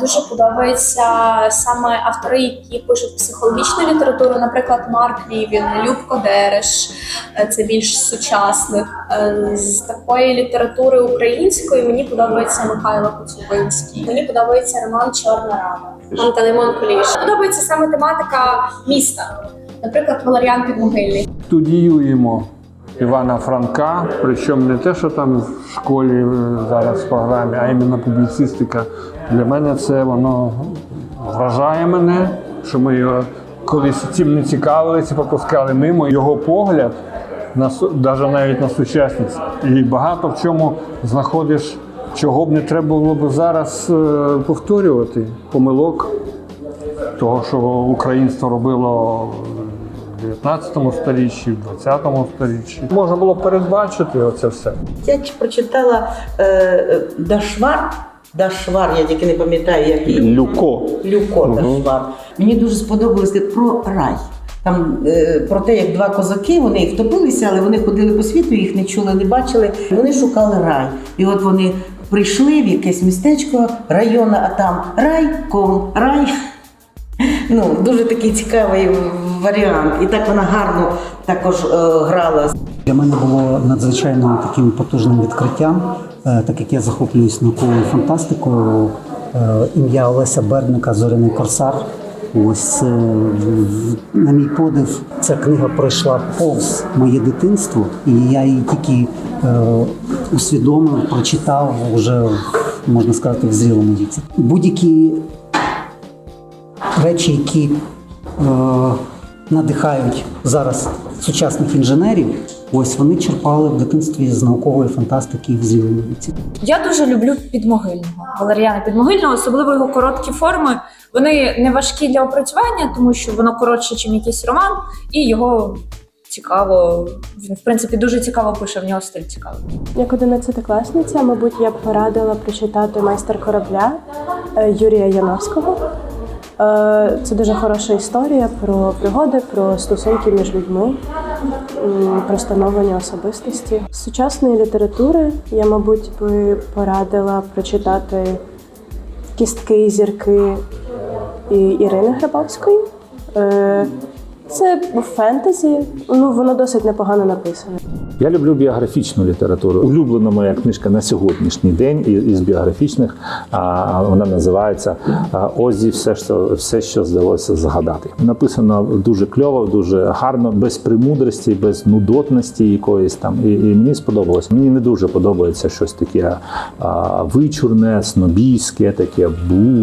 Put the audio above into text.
Дуже подобаються саме автори, які пишуть психологічну літературу, наприклад, Марк Рівін, Любко Дереш, е, це більш сучасних. Е, З такої літератури української мені подобається Михайло Коцюбинський. Мені подобається роман Чорна рада Анталимон Куліш. Подобається саме тематика міста, наприклад, Валеріан Підмогильний. Студіюємо Івана Франка, причому не те, що там в школі е, зараз в програмі, а іменно публіцистика. Для мене це воно вражає мене, що ми його колись цим не цікавилися, пропускали мимо. Його погляд на даже навіть на сучасність. І багато в чому знаходиш, чого б не треба було б зараз е, повторювати. Помилок того, що українство робило 19 сторіччі, в 20 сторіччі. Можна було передбачити оце все. Я прочитала е, е, Дашвар. Дашвар, я тільки не пам'ятаю, як її. Люко. Люко Мгм. Дашвар. Мені дуже сподобалося про рай. Там е, про те, як два козаки, вони втопилися, але вони ходили по світу, їх не чули, не бачили. Вони шукали рай. І от вони прийшли в якесь містечко району, а там рай, ком, рай. Ну, дуже такий цікавий варіант. І так вона гарно також е, грала. Для мене було надзвичайно таким потужним відкриттям, е, так як я захоплююсь науковою фантастикою. е, Ім'я Олеся Берника Зоряний корсар. Ось е, на мій подив, ця книга пройшла повз моє дитинство, і я її тільки е, усвідомив, прочитав вже можна сказати в зрілому віці. Будь-які речі, які е, надихають зараз сучасних інженерів, ось вони черпали в дитинстві з наукової фантастики і в зрілому. Я дуже люблю підмогильного Валеріана Підмогильного, особливо його короткі форми. Вони не важкі для опрацювання, тому що воно коротше, ніж якийсь роман, і його цікаво. Він в принципі дуже цікаво пише. В нього стиль цікавий. Як одинадцятикласниця, мабуть, я б порадила прочитати майстер корабля Юрія Яновського. Е, Це дуже хороша історія про пригоди, про стосунки між людьми, про становлення особистості. З сучасної літератури я, мабуть, би порадила прочитати кістки зірки Ірини Грабовської. Це фентезі, ну воно досить непогано написане. Я люблю біографічну літературу. Улюблена моя книжка на сьогоднішній день із біографічних. а, Вона називається Озі, все, що все, що здалося згадати. Написано дуже кльово, дуже гарно, без премудрості, без нудотності якоїсь там. І, і мені сподобалось. Мені не дуже подобається щось таке вичурне, снобійське, таке бу.